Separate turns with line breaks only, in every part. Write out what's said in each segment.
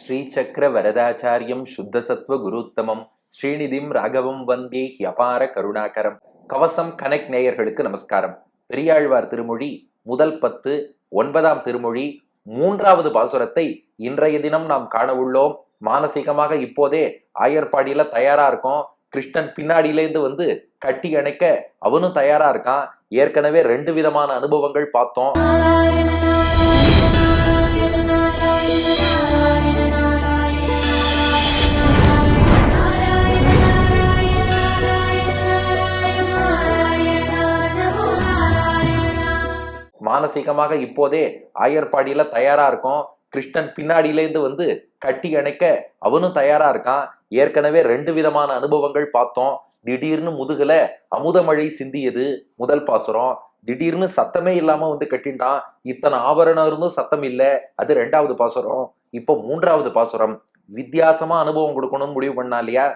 ஸ்ரீசக்கர வரதாச்சாரியம் சுத்தசத்வ குருத்தமம். ஸ்ரீநிதிம் ராகவம் வந்தே ஹியபார கருணாகரம். கவசம் கனெக்ட் நேயர்களுக்கு நமஸ்காரம். பெரியாழ்வார் திருமொழி முதல் பத்து ஒன்பதாம் திருமொழி மூன்றாவது பாசுரத்தை இன்றைய தினம் நாம் காண உள்ளோம். மானசீகமாக இப்போதே ஆயர்பாடியில தயாரா இருக்கோம். கிருஷ்ணன் பின்னாடியிலேருந்து வந்து கட்டி அணைக்க அவனும் தயாரா இருக்கான். ஏற்கனவே ரெண்டு விதமான அனுபவங்கள் பார்த்தோம். மானசீகமாக இப்போதே ஆயர்பாடியில தயாரா இருக்கும். கிருஷ்ணன் பின்னாடியிலேருந்து வந்து கட்டி அணைக்க அவனும் தயாரா இருக்கான். ஏற்கனவே ரெண்டு விதமான அனுபவங்கள் பார்த்தோம். திடீர்னு முதுகுல அமுதமழை சிந்தியது முதல் பாசுரம். திடீர்னு சத்தமே இல்லாம வந்து கட்டின்றான் இத்தனை ஆபரணம் இருந்தும் சத்தம் இல்லை. அது ரெண்டாவது பாசுரம். இப்போ மூன்றாவது பாசுரம். வித்தியாசமா அனுபவம் கொடுக்கணும்னு முடிவு பண்ணா இல்லையா?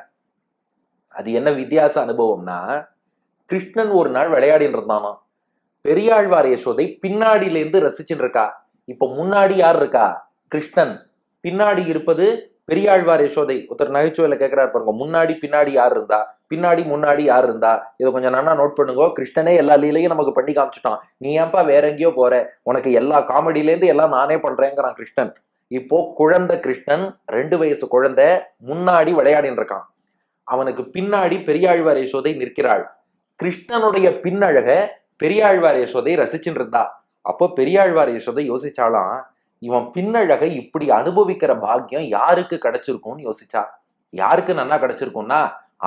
அது என்ன வித்தியாச அனுபவம்னா கிருஷ்ணன் ஒரு நாள் விளையாடின்னு இருந்தானாம். பெரியாழ்வார் யசோதை பின்னாடியிலேருந்து ரசிச்சுட்டு இருக்கா இப்ப முன்னாடி யார் இருக்கா? கிருஷ்ணன். பின்னாடி இருப்பது பெரியாழ்வார் யசோதை. ஒருத்தர் நகைச்சுவையில கேட்கிறார் பாருங்க. முன்னாடி பின்னாடி யார் இருந்தா? பின்னாடி முன்னாடி யார் இருந்தா? இதை கொஞ்சம் நல்லா நோட் பண்ணுங்க. கிருஷ்ணனே எல்லா லீலையும் நமக்கு பண்ணி காமிச்சிட்டான். நீ ஏன்பா வேற எங்கேயோ போற? உனக்கு எல்லா காமெடியில இருந்து எல்லாம் நானே பண்றேங்கிறான் கிருஷ்ணன். இப்போ குழந்தை கிருஷ்ணன் ரெண்டு வயசு குழந்தை முன்னாடி விளையாடின்னு இருக்கான் அவனுக்கு பின்னாடி பெரியாழ்வார் யசோதை நிற்கிறாள். கிருஷ்ணனுடைய பின்னழக பெரியாழ்வார் யசோதை ரசிச்சுட்டு இருந்தா அப்போ பெரியாழ்வார் யசோதை யோசிச்சாலாம் இவன் பின்னழகை இப்படி அனுபவிக்கிற பாக்கியம் யாருக்கு கிடைச்சிருக்கும்னு யோசிச்சா? யாருக்கு நன்னா கிடைச்சிருக்கும்னா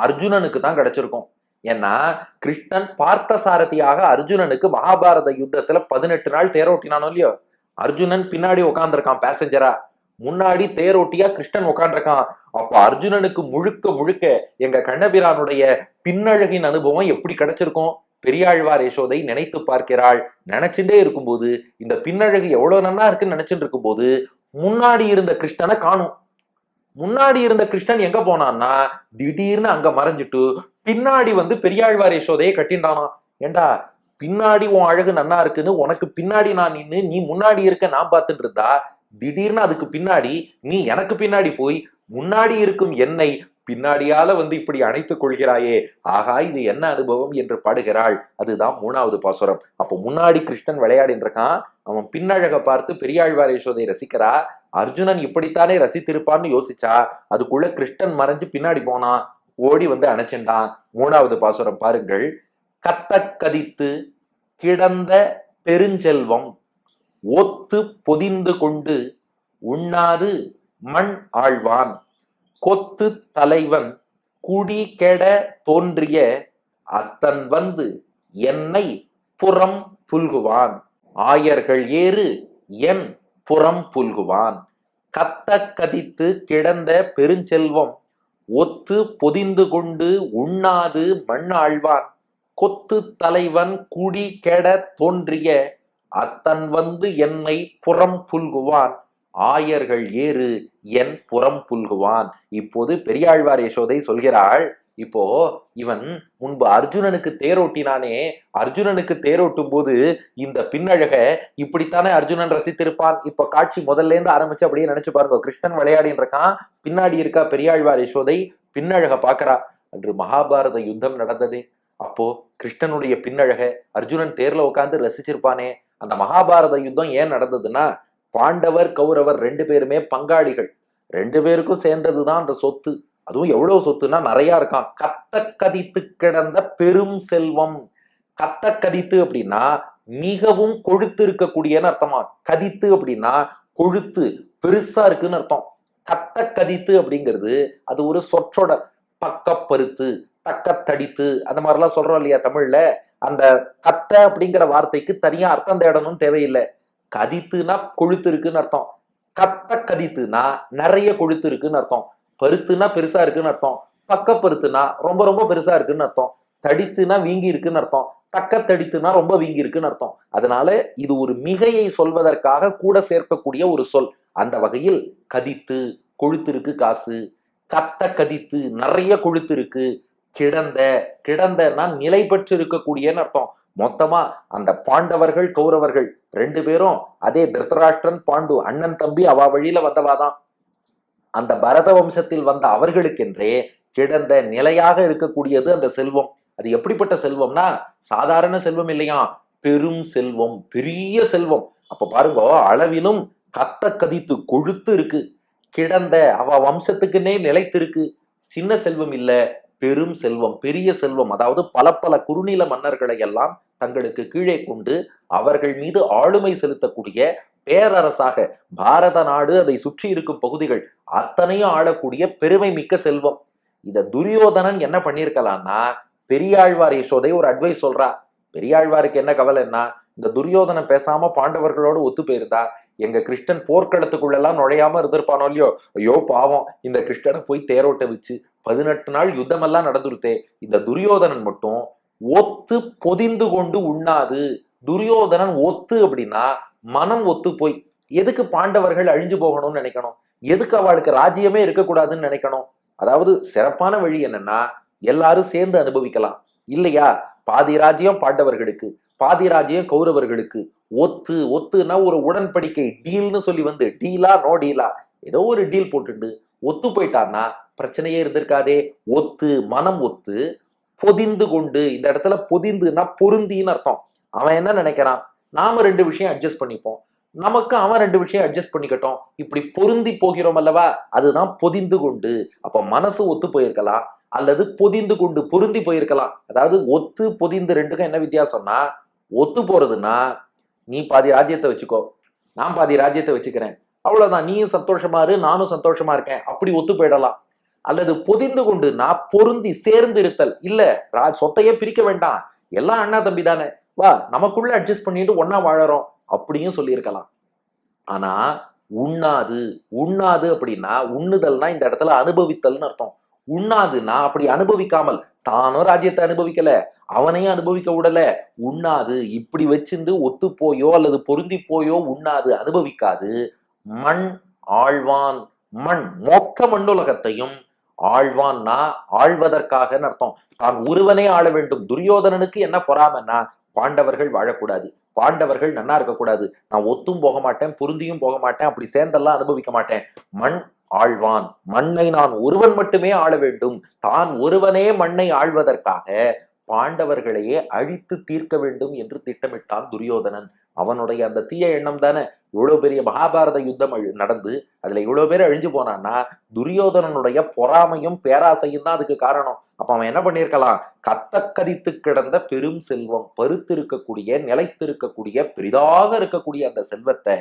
அர்ஜுனனுக்கு தான் கிடைச்சிருக்கும். ஏன்னா கிருஷ்ணன் பார்த்த சாரதியாக அர்ஜுனனுக்கு மகாபாரத யுத்தத்துல பதினெட்டு நாள் தேரோட்டினானோ இல்லையோ? அர்ஜுனன் பின்னாடி உட்காந்துருக்கான் பேசஞ்சரா முன்னாடி தேரோட்டியா கிருஷ்ணன் உட்காந்துருக்கான் அப்ப அர்ஜுனனுக்கு முழுக்க முழுக்க எங்க கண்ணபிரானுடைய பின்னழகின் அனுபவம் எப்படி கிடைச்சிருக்கும்? பெரியாழ்வார் யசோதை நினைத்து பார்க்கிறாள். நினைச்சுட்டே இருக்கும்போது இந்த பின்னழகு எவ்வளவு நல்லா இருக்குன்னு நினைச்சிட்டு இருக்கும்போது முன்னாடி இருந்த கிருஷ்ணனை காணும். முன்னாடி இருந்த கிருஷ்ணன் எங்க போனான்னா திடீர்னு அங்க மறைஞ்சிட்டு பின்னாடி வந்து பெரியாழ்வார் யசோதையை கட்டின்றானாம் ஏண்டா பின்னாடி உன் அழகு நன்னா இருக்குன்னு உனக்கு பின்னாடி நான் நின்னு நீ முன்னாடி இருக்க நான் பார்த்துட்டு இருந்தா திடீர்னு அதுக்கு பின்னாடி நீ எனக்கு பின்னாடி போய் முன்னாடி இருக்கும் என்னை பின்னாடியால வந்து இப்படி அணைத்துக் கொள்கிறாயே ஆகா இது என்ன அனுபவம் என்று பாடுகிறாள். அதுதான் மூணாவது பாசுரம். அப்போ முன்னாடி கிருஷ்ணன் விளையாடின்னு இருக்கான் அவன் பின்னழக பார்த்து பெரியாழ்வார் யசோதை ரசிக்கிறா. அர்ஜுனன் இப்படித்தானே ரசித்திருப்பான்னு யோசிச்சா. அதுக்குள்ள கிருஷ்ணன் மறைஞ்சு பின்னாடி போனான் ஓடி வந்து அணைச்சின்றான். மூணாவது பாசுரம் பாருங்கள். கத்த கதித்து கிடந்த பெருஞ்செல்வம் ஒத்து பொதிந்து கொண்டு உண்ணாது மண் ஆழ்வான். கொத்து தலைவன் குடி கெட தோன்றிய அத்தன் வந்து என்னை புறம் புல்குவான். ஆயர்கள் ஏறு என் புறம் புல்குவான். கத்த கதித்து கிடந்த பெருஞ்செல்வம் ஒத்து பொதிந்து கொண்டு உண்ணாது மண்ணாழ்வான். கொத்து தலைவன் குடி கெட தோன்றிய அத்தன் வந்து என்னை புறம் புல்குவான். ஆயர்கள் ஏறு என் புறம் புல்குவான். இப்போது பெரியாழ்வார் யசோதை சொல்கிறாள் இப்போ இவன் முன்பு அர்ஜுனனுக்கு தேரோட்டினானே. அர்ஜுனனுக்கு தேரோட்டும் போது இந்த பின்னழக இப்படித்தானே அர்ஜுனன் ரசித்திருப்பான். இப்ப காட்சி முதல்ல இருந்து ஆரம்பிச்சு அப்படியே நினைச்சு பாருங்க. கிருஷ்ணன் விளையாடின்னு இருக்கான் பின்னாடி இருக்கா பெரியாழ்வார் யசோதை. பின்னழக பாக்குறா அன்று மகாபாரத யுத்தம் நடந்ததே. அப்போ கிருஷ்ணனுடைய பின்னழக அர்ஜுனன் தேர்ல உட்காந்து ரசிச்சிருப்பானே. அந்த மகாபாரத யுத்தம் ஏன் நடந்ததுன்னா பாண்டவர் கௌரவர் ரெண்டு பேருமே பங்காளிகள். ரெண்டு பேருக்கும் சேர்ந்ததுதான் அந்த சொத்து. அதுவும் எவ்வளவு சொத்துன்னா நிறைய இருக்கான் கத்த கதித்து கிடந்த பெரும் செல்வம். கத்த கதித்து அப்படின்னா மிகவும் கொழுத்து இருக்கக்கூடியன்னு அர்த்தமா? கதித்து அப்படின்னா கொழுத்து பெருசா இருக்குன்னு அர்த்தம். கத்த கதித்து அப்படிங்கிறது அது ஒரு சொற்றொடர். பக்கப்பருத்து தக்கத்தடித்து அந்த மாதிரிலாம் சொல்றோம் இல்லையா தமிழ்ல? அந்த கத்த அப்படிங்கிற வார்த்தைக்கு தனியா அர்த்தம் தேடணும்னு தேவையில்லை. கதித்துனா கொழுத்து இருக்குன்னு அர்த்தம். கத்த கதித்துனா நிறைய கொழுத்து இருக்குன்னு அர்த்தம். பருத்துனா பெருசா இருக்குன்னு அர்த்தம். பக்க பருத்துனா ரொம்ப ரொம்ப பெருசா இருக்குன்னு அர்த்தம். தடித்துனா வீங்கி இருக்குன்னு அர்த்தம். தக்க தடித்துனா ரொம்ப வீங்கி இருக்குன்னு அர்த்தம். அதனால இது ஒரு மிகையை சொல்வதற்காக கூட சேர்க்கக்கூடிய ஒரு சொல். அந்த வகையில் கதித்து கொழுத்து இருக்கு காசு. கத்த கதித்து நிறைய கொழுத்து இருக்கு கிடந்த கிடந்தனா நிலை பெற்று இருக்கக்கூடியன்னு அர்த்தம். மொத்தமா அந்த பாண்டவர்கள் கௌரவர்கள் ரெண்டு பேரும் அதே திருத்தராஷ்டிரன் பாண்டு அண்ணன் தம்பி அவ வழியில வந்தவாதான் அந்த பரத வம்சத்தில் வந்த அவர்களுக்கென்றே கிடந்த நிலையாக இருக்கக்கூடியது அந்த செல்வம். அது எப்படிப்பட்ட செல்வம்னா சாதாரண செல்வம் இல்லையா? பெரும் செல்வம் பெரிய செல்வம். அப்ப பாருங்க அளவிலும் கத்த கதித்து கொழுத்து இருக்கு. கிடந்த அவ வம்சத்துக்குன்னே நிலைத்திருக்கு. சின்ன செல்வம் இல்ல பெரும் செல்வம் பெரிய செல்வம். அதாவது பல பல குறுநில மன்னர்களை எல்லாம் தங்களுக்கு கீழே கொண்டு அவர்கள் மீது ஆளுமை செலுத்தக்கூடிய பேரரசாக பாரத நாடு அதை சுற்றி இருக்கும் பகுதிகள் அத்தனையும் ஆளக்கூடிய பெருமை மிக்க செல்வம். இத துரியோதனன் என்ன பண்ணிருக்கலாம்னா பெரியாழ்வார் யசோதை ஒரு அட்வைஸ் சொல்றா. பெரியாழ்வாருக்கு என்ன கவலைன்னா இந்த துரியோதனன் பேசாம பாண்டவர்களோடு ஒத்து போயிருந்தா எங்க கிருஷ்ணன் போர்க்களத்துக்குள்ளெல்லாம் நுழையாம இருந்திருப்பானோ இல்லையோ? ஐயோ பாவம். இந்த கிருஷ்ணனை போய் தேரோட்ட வச்சு பதினெட்டு நாள் யுத்தமெல்லாம் நடந்துருத்தே. இந்த துரியோதனன் மட்டும் ஒத்து பொதிந்து கொண்டு உண்ணாது. துரியோதனன் ஒத்து அப்படின்னா மனம் ஒத்து போய் எதுக்கு பாண்டவர்கள் அழிஞ்சு போகணும்னு நினைக்கணும்? எதுக்கு அவளுக்கு ராஜ்யமே இருக்கக்கூடாதுன்னு நினைக்கணும்? அதாவது சிறப்பான வழி என்னன்னா எல்லாரும் சேர்ந்து அனுபவிக்கலாம். இல்லையா? பாதி ராஜ்யம் பாண்டவர்களுக்கு பாதி ராஜ்யம் கௌரவர்களுக்கு. ஒத்து ஒத்துனா ஒரு உடன்படிக்கை டீல்னு சொல்லி வந்து டீலா நோ டீலா ஏதோ ஒரு டீல் போட்டுட்டு ஒத்து போயிட்டான்னா பிரச்சனையே இருந்திருக்காதே. ஒத்து மனம் ஒத்து பொதிந்து கொண்டு இந்த இடத்துல பொதிந்துன்னா பொருந்தின்னு அர்த்தம். அவன் என்ன நினைக்கிறான்? நாம ரெண்டு விஷயம் அட்ஜஸ்ட் பண்ணிப்போம். நமக்கு அவன் ரெண்டு விஷயம் அட்ஜஸ்ட் பண்ணிக்கட்டும். இப்படி பொருந்தி போகிறோம் அல்லவா? அதுதான் பொதிந்து கொண்டு. அப்ப மனசு ஒத்து போயிருக்கலாம். அல்லது பொதிந்து கொண்டு பொருந்தி போயிருக்கலாம். அதாவது ஒத்து பொதிந்து ரெண்டுக்கும் என்ன வித்தியாசம்னா ஒத்து போறதுன்னா நீ பாதி ராஜ்யத்தை வச்சுக்கோ. நான் பாதி ராஜ்யத்தை வச்சுக்கிறேன். அவ்வளவுதான். நீயும் சந்தோஷமா இரு நானும் சந்தோஷமா இருக்கேன். அப்படி ஒத்து போயிடலாம். அல்லது பொதிந்து கொண்டு நான் பொருந்தி சேர்ந்து இருத்தல் இல்ல ராஜ் சொத்தையே பிரிக்க வேண்டாம். எல்லாம் அண்ணா தம்பி தானே. வா நமக்குள்ள அட்ஜஸ்ட் பண்ணிட்டு ஒன்னா வாழறோம் அப்படியும் சொல்லியிருக்கலாம். ஆனா உண்ணாது உண்ணாது அப்படின்னா உண்ணுதல்னா இந்த இடத்துல அனுபவித்தல்னு அர்த்தம். உண்ணாதுன்னா அப்படி அனுபவிக்காமல் தானும் ராஜ்யத்தை அனுபவிக்கல அவனையும் அனுபவிக்க விடல. உண்ணாது இப்படி வச்சிருந்து ஒத்து போயோ அல்லது பொருந்தி போயோ உண்ணாது அனுபவிக்காது. மண் ஆழ்வான் மண் மொத்த மண்ணுலகத்தையும் ஆழ்வான்னா ஆழ்வதற்காகன்னு அர்த்தம். தான் ஒருவனே ஆள வேண்டும். துரியோதனனுக்கு என்ன பொறாமன்னா பாண்டவர்கள் வாழக்கூடாது. பாண்டவர்கள் நன்னா இருக்கக்கூடாது. நான் ஒத்தும் போக மாட்டேன் பொருந்தியும் போக மாட்டேன் அப்படி சேர்ந்தெல்லாம் அனுபவிக்க மாட்டேன். மண் ஆழ்வான். மண்ணை நான் ஒருவன் மட்டுமே ஆள வேண்டும். தான் ஒருவனே மண்ணை ஆழ்வதற்காக பாண்டவர்களையே அழித்து தீர்க்க வேண்டும் என்று திட்டமிட்டான் துரியோதனன். அவனுடைய அந்த தீய எண்ணம் தானே. இவ்வளோ பெரிய மகாபாரத யுத்தம் நடந்து அதுல இவ்வளோ பேர் அழிஞ்சு போனான்னா துரியோதனனுடைய பொறாமையும் பேராசையும் தான் அதுக்கு காரணம். அப்ப அவன் என்ன பண்ணியிருக்கலாம்? கத்தக்கதித்து கிடந்த பெரும் செல்வம் பருத்திருக்கக்கூடிய நிலைத்திருக்கக்கூடிய பெரிதாக இருக்கக்கூடிய அந்த செல்வத்தை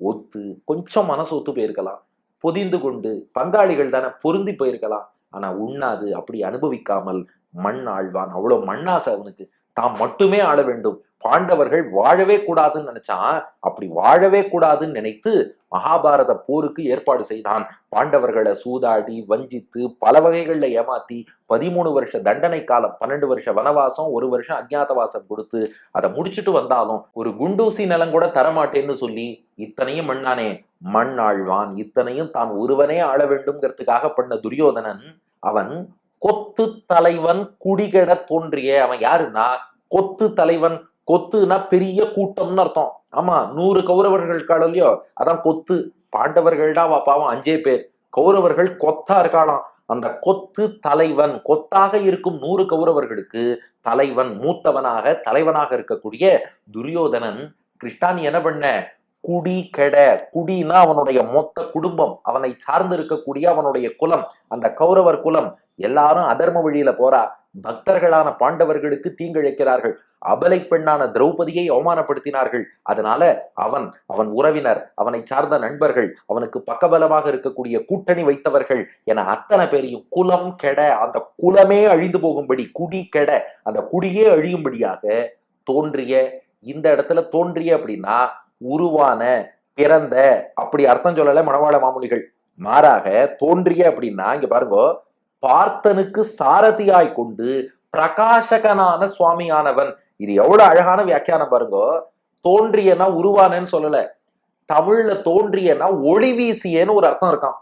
ஒத்து கொஞ்சம் மனசு ஒத்து போயிருக்கலாம். பொதிந்து கொண்டு பங்காளிகள் தானே பொருந்தி போயிருக்கலாம். ஆனா உண்ணாது அப்படி அனுபவிக்காமல் மண் ஆழ்வான். அவ்வளவு மண்ணாசை அவனுக்கு. தாம் மட்டுமே ஆள வேண்டும். பாண்டவர்கள் வாழவே கூடாதுன்னு நினைச்சான். அப்படி வாழவே கூடாதுன்னு நினைத்து மகாபாரத போருக்கு ஏற்பாடு செய்தான். பாண்டவர்களை சூதாடி வஞ்சித்து பல வகைகள்ல ஏமாத்தி பதிமூணு வருஷ தண்டனை காலம் பன்னெண்டு வருஷ வனவாசம் ஒரு வருஷம் அஜ்ஞாதவாசம் கொடுத்து அதை முடிச்சுட்டு வந்தாலும் ஒரு குண்டூசி நிலம் கூட தரமாட்டேன்னு சொல்லி இத்தனையும் மண்ணானே மண் ஆழ்வான் இத்தனையும் தான் ஒருவனே ஆள வேண்டும்ங்கிறதுக்காக பண்ண துரியோதனன் அவன் கொத்து தலைவன் குடிகெட தோன்றிய. அவன் யாருன்னா கொத்து தலைவன் கொத்துனா பெரிய கூட்டம்னு அர்த்தம். ஆமா நூறு கௌரவர்கள் இல்லையோ? அதான் கொத்து. பாண்டவர்கள்டா வா பாவம் அஞ்சே பேர். கௌரவர்கள் கொத்தா இருக்காளாம். அந்த கொத்து தலைவன் கொத்தாக இருக்கும் நூறு கௌரவர்களுக்கு தலைவன் மூத்தவனாக தலைவனாக இருக்கக்கூடிய துரியோதனன் கிருஷ்ணான் என்ன பண்ண? குடி கெட. குடினா அவனுடைய மொத்த குடும்பம். அவனை சார்ந்து இருக்கக்கூடிய அவனுடைய குலம். அந்த கௌரவர் குலம். எல்லாரும் அதர்ம வழியில போறா. பக்தர்களான பாண்டவர்களுக்கு தீங்கிழைக்கிறார்கள். அபலை பெண்ணான திரௌபதியை அவமானப்படுத்தினார்கள். அதனால அவன் அவன் உறவினர் அவனை சார்ந்த நண்பர்கள் அவனுக்கு பக்கபலமாக இருக்கக்கூடிய கூட்டணி வைத்தவர்கள் என அத்தனை பேரையும் குலம் கெட அந்த குலமே அழிந்து போகும்படி குடி கெட அந்த குடியே அழியும்படியாக தோன்றிய இந்த இடத்துல தோன்றிய அப்படின்னா உருவான பிறந்த அப்படி அர்த்தம் சொல்லல மணவாள மாமுனிகள். மாறாக தோன்றிய அப்படின்னா இங்க பாருங்க பார்த்தனுக்கு சாரதியாய் கொண்டு பிரகாசகனான சுவாமியானவன். இது எவ்வளவு அழகான வியாக்கியானம் பாருங்க. தோன்றியனா உருவானன்னு சொல்லல. தமிழ்ல தோன்றியனா ஒளி வீசியன்னு ஒரு அர்த்தம் இருக்கான்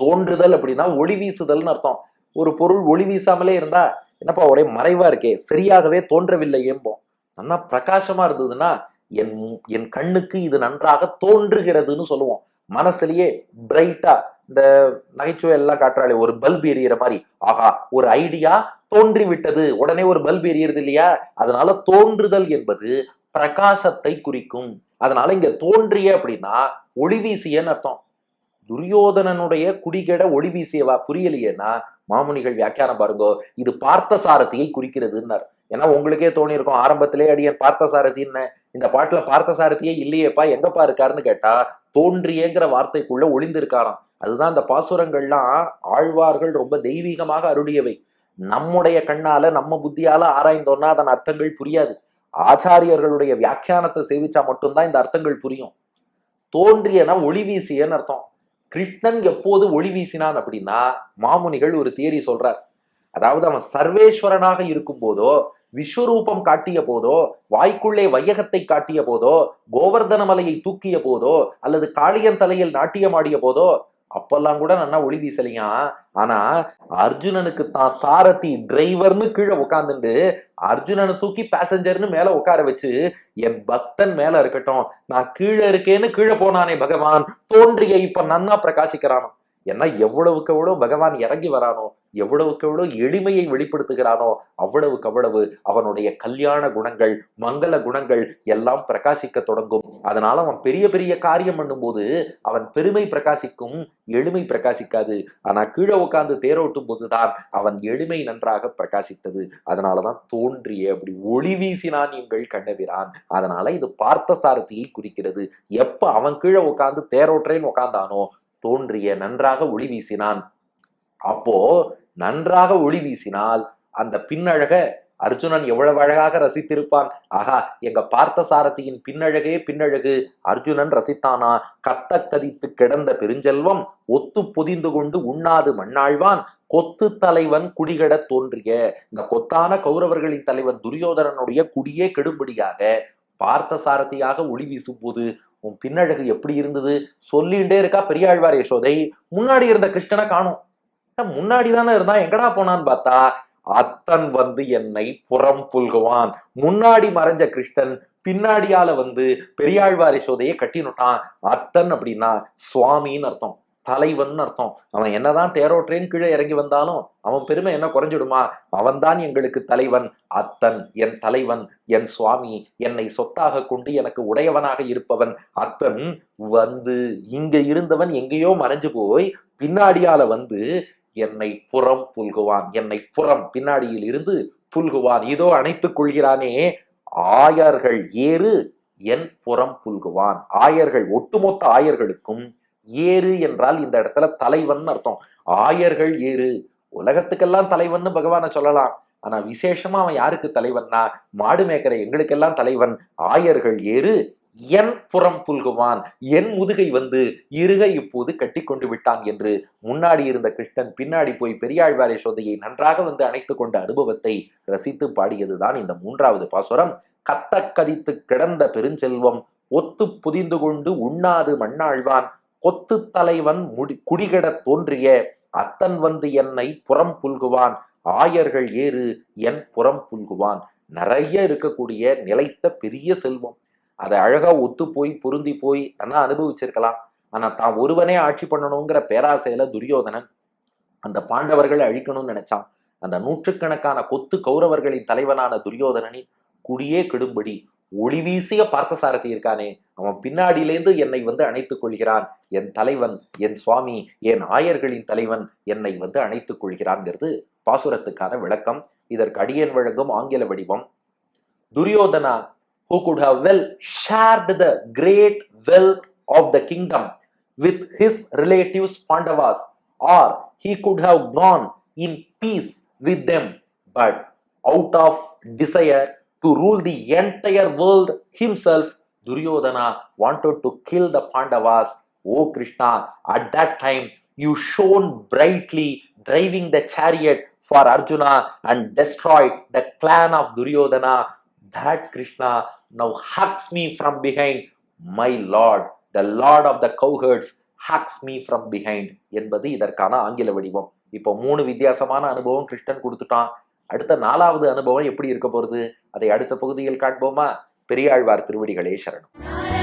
தோன்றுதல் அப்படின்னா ஒளி வீசுதல்னு அர்த்தம். ஒரு பொருள் ஒளி வீசாமலே இருந்தா என்னப்பா ஒரே மறைவா இருக்கே. சரியாகவே தோன்றவில்லை ஏம்போம் நல்லா பிரகாசமா இருந்ததுன்னா என் என் கண்ணுக்கு இது நன்றாக தோன்றுகிறதுன்னு சொல்லுவோம். மனசுலயே பிரைட்டா இந்த நகைச்சுவை எல்லாம் காட்டுறாளே ஒரு பல்ப் எரியிற மாதிரி. ஆஹா ஒரு ஐடியா தோன்றி விட்டது உடனே ஒரு பல்ப் எரியுறது இல்லையா? அதனால தோன்றுதல் என்பது பிரகாசத்தை குறிக்கும். அதனால இங்க தோன்றிய அப்படின்னா ஒளிவீசியன்னு அர்த்தம். துரியோதனனுடைய குடிகெட ஒளி வீசியவா? புரியலையேன்னா மாமுனிகள் வியாக்கியானம் பாருங்கோ இது பார்த்த சாரதியை குறிக்கிறதுன்னார். ஏன்னா உங்களுக்கே தோணி இருக்கும் ஆரம்பத்திலே அடியன் பார்த்த சாரதின்னு இந்த பாட்டுல பார்த்த சாரதியே இல்லையேப்பா எங்கப்பா இருக்காருன்னு கேட்டா தோன்றியங்கிற வார்த்தைக்குள்ள ஒளிந்திருக்காராம். அதுதான் அந்த பாசுரங்கள்லாம் ஆழ்வார்கள் ரொம்ப தெய்வீகமாக அருளியவை. நம்முடைய கண்ணால நம்ம புத்தியால ஆராய்ந்தோம்னா அதன் அர்த்தங்கள் புரியாது. ஆச்சாரியர்களுடைய வியாக்கியானத்தை சேவிச்சா மட்டும்தான் இந்த அர்த்தங்கள் புரியும். தோன்றியனா ஒளி வீசியன்னு அர்த்தம். கிருஷ்ணன் எப்போது ஒளி வீசினான் அப்படின்னா மாமுனிகள் ஒரு தியரி சொல்றார். அதாவது அவன் சர்வேஸ்வரனாக இருக்கும் போதோ விஸ்வரூபம் காட்டிய போதோ வாய்க்குள்ளே வையகத்தை காட்டிய போதோ கோவர்தன மலையை தூக்கிய போதோ அல்லது காளியன் தலையில் நாட்டியமாடிய போதோ அப்பெல்லாம் கூட நல்லா ஒளி வீசலையா? ஆனா அர்ஜுனனுக்கு தான் சாரதி டிரைவர்னு கீழே உட்காந்துட்டு அர்ஜுனனை தூக்கி பேசஞ்சர்னு மேல உட்கார வச்சு என் பக்தன் மேல இருக்கட்டும் நான் கீழே இருக்கேன்னு கீழே போனானே பகவான் தோன்றிய இப்ப நன்னா பிரகாசிக்கிறானோ? ஏன்னா எவ்வளவுக்கு எவ்வளோ பகவான் இறங்கி வரானோ எவ்வளவுக்கு எவ்வளோ எளிமையை வெளிப்படுத்துகிறானோ அவ்வளவுக்கு அவ்வளவு அவனுடைய கல்யாண குணங்கள் மங்கள குணங்கள் எல்லாம் பிரகாசிக்க தொடங்கும். அதனால அவன் பெரிய பெரிய காரியம் பண்ணும்போது அவன் பெருமை பிரகாசிக்கும் எளிமை பிரகாசிக்காது. ஆனா கீழே உட்கார்ந்து தேரோட்டும் போதுதான் அவன் எளிமை நன்றாக பிரகாசித்தது. அதனாலதான் தோன்றிய அப்படி ஒளி வீசினான் எங்கள் கண்ணபிரான். அதனால இது பார்த்த சாரதியை குறிக்கிறது. எப்ப அவன் கீழே உட்கார்ந்து தேரோட்டுறேன்னு உட்கார்ந்தானோ தோன்றிய நன்றாக ஒளி வீசினான். அப்போ நன்றாக ஒளி வீசினால் அந்த பின்னழக அர்ஜுனன் எவ்வளவு அழகாக ரசித்திருப்பான். ஆகா எங்க பார்த்த சாரதியின் பின்னழகே பின்னழகு. அர்ஜுனன் ரசித்தானா? கத்த கதித்து கிடந்த பெருஞ்செல்வம் ஒத்து பொதிந்து கொண்டு உண்ணாது மண்ணாழ்வான். கொத்து தலைவன் குடிகட தோன்றிய இந்த கொத்தான கௌரவர்களின் தலைவன் துரியோதனனுடைய குடியே கெடும்படியாக பார்த்த சாரதியாக ஒளி வீசும் போது உன் பின்னழகு எப்படி இருந்தது? சொல்லிகிட்டே இருக்கா பெரியாழ்வார் யசோதை. முன்னாடி இருந்த கிருஷ்ணனை காணும். முன்னாடி தானே இருந்தா எங்கடா போனான்னு பார்த்தா அத்தன் வந்து என்னை புறம் புல்குவான். முன்னாடி மறைஞ்ச கிருஷ்ணன் பின்னாடியால வந்து பெரியாழ்வார் யசோதையை கட்டினுட்டான். அத்தன் அப்படின்னா சுவாமின்னு அர்த்தம். தலைவன் அர்த்தம். அவன் என்னதான் தேரோற்றேன் கீழே இறங்கி வந்தாலும் அவன் பெருமை என்ன குறைஞ்சிடுமா? அவன்தான் எங்களுக்கு தலைவன். அத்தன் என் தலைவன் என் சுவாமி என்னை சொத்தாக கொண்டு எனக்கு உடையவனாக இருப்பவன். அத்தன் வந்து இங்க இருந்தவன் எங்கேயோ மறைஞ்சு போய் பின்னாடியால வந்து என்னை புறம் புல்குவான். என்னை புறம் பின்னாடியில் இருந்து புல்குவான். இதோ அணைத்துக் கொள்கிறானே. ஆயர்கள் ஏறு என் புறம் புல்குவான். ஆயர்கள் ஒட்டுமொத்த ஆயர்களுக்கும் ஏறு என்றால் இந்த இடத்துல தலைவன் அர்த்தம். ஆயர்கள் ஏறு. உலகத்துக்கெல்லாம் தலைவன் பகவான சொல்லலாம். ஆனா விசேஷமா அவன் யாருக்கு தலைவன்னா? மாடு மேய்க்கிற எங்களுக்கெல்லாம் தலைவன். ஆயர்கள் ஏறு. என் புறம் புல்குவான். என் முதுகை வந்து இருக இப்போது கட்டி கொண்டு விட்டான் என்று முன்னாடி இருந்த கிருஷ்ணன் பின்னாடி போய் பெரியாழ்வாரை சோதையை நன்றாக வந்து அணைத்து கொண்ட அனுபவத்தை ரசித்து பாடியதுதான் இந்த மூன்றாவது பாசுரம். கத்த கதித்து கிடந்த பெருஞ்செல்வம். ஒத்து புதிந்து கொண்டு உண்ணாது மண்ணாழ்வான். கொத்து தலைவன் முடி குடிகட தோன்றிய அத்தன் வந்து என்னை புறம் புல்குவான். ஆயர்கள் ஏறு என் புறம் புல்குவான். நிறைய இருக்கக்கூடிய நிலைத்த பெரிய செல்வம். அதை அழகா ஒத்து போய் பொருந்தி போய் ஆனா அனுபவிச்சிருக்கலாம். ஆனா தான் ஒருவனே ஆட்சி பண்ணணுங்கிற பேராசையில துரியோதனன் அந்த பாண்டவர்களை அழிக்கணும்னு நினைச்சான். அந்த நூற்றுக்கணக்கான கொத்து கௌரவர்களின் தலைவனான துரியோதனனின் குடியே கெடும்படி ஒளி வீசிய பார்த்தசாரதி இருக்கானே அவன் பின்னாடியிலேருந்து என்னை வந்து அணைத்துக் கொள்கிறான். என் தலைவன் என் சுவாமி என் ஆயர்களின் தலைவன் என்னை வந்து அணைத்துக் கொள்கிறான்ங்கிறது பாசுரத்துக்கான விளக்கம். இதற்கு அடியன் வழங்கும் ஆங்கில வடிவம். Duryodhana who could have well shared the great wealth of the kingdom with his relatives Pandavas, or he could have gone in peace with them, but out of desire to rule the entire world himself, Duryodhana wanted to kill the Pandavas. Oh Krishna, at that time you shone brightly driving the chariot for Arjuna and destroyed the clan of Duryodhana. That Krishna now hugs me from behind, my Lord, the Lord of the cowherds hugs me from behind என்பது இதற்கான ஆங்கில வடிவம் இப்போ மூணு வித்தியாசமான அனுபவம் கிருஷ்ணன் கொடுத்துட்டான் அடுத்த நாலாவது அனுபவம் எப்படி இருக்க போறது? அதை அடுத்த பகுதியில் காண்போமா? பெரியாழ்வார் திருவடிகளே சரணம்.